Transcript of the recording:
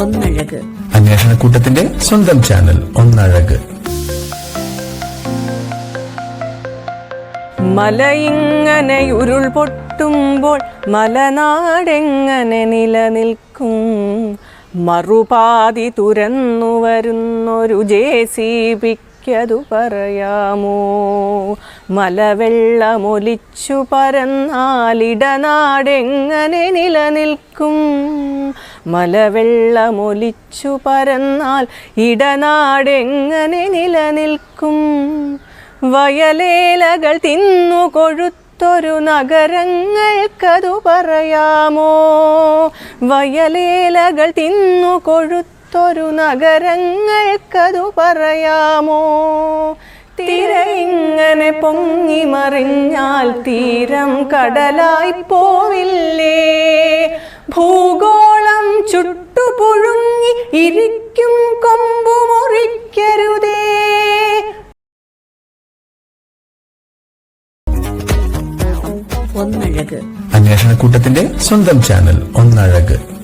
അന്വേഷണക്കൂട്ടത്തിന്റെ സ്വന്തം ചാനൽ ഒന്നഴക്. മലയിങ്ങനെ ഉരുൾ പൊട്ടുമ്പോൾ മലനാടെങ്ങനെ നിലനിൽക്കും? മറുപാതി തുരന്നു വരുന്നൊരു ജെ സി പിക്കതു പറയാമോ? മലവെള്ളമൊലിച്ചു പരന്നാലിടനാടെങ്ങനെ നിലനിൽക്കും? മലവെള്ളമൊലിച്ചു പരന്നാൽ ഇടനാടെങ്ങനെ നിലനിൽക്കും? വയലേലകൾ തിന്നു കൊഴുത്തൊരു നഗരങ്ങൾക്കതു പറയാമോ? വയലേലകൾ തിന്നു കൊഴുത്തൊരു നഗരങ്ങൾക്കതു പറയാമോ? തിര ഇങ്ങനെ പൊങ്ങി മറിഞ്ഞാൽ തീരം കടലായി പോവില്ലേ? ഭൂഗോളം ചുട്ടുപുഴുങ്ങി ഇരിക്കും കൊമ്പു മുറിക്കരുതേ. ഒന്നഴക്. അന്വേഷണക്കൂട്ടത്തിന്റെ സ്വന്തം ചാനൽ ഒന്നഴക്.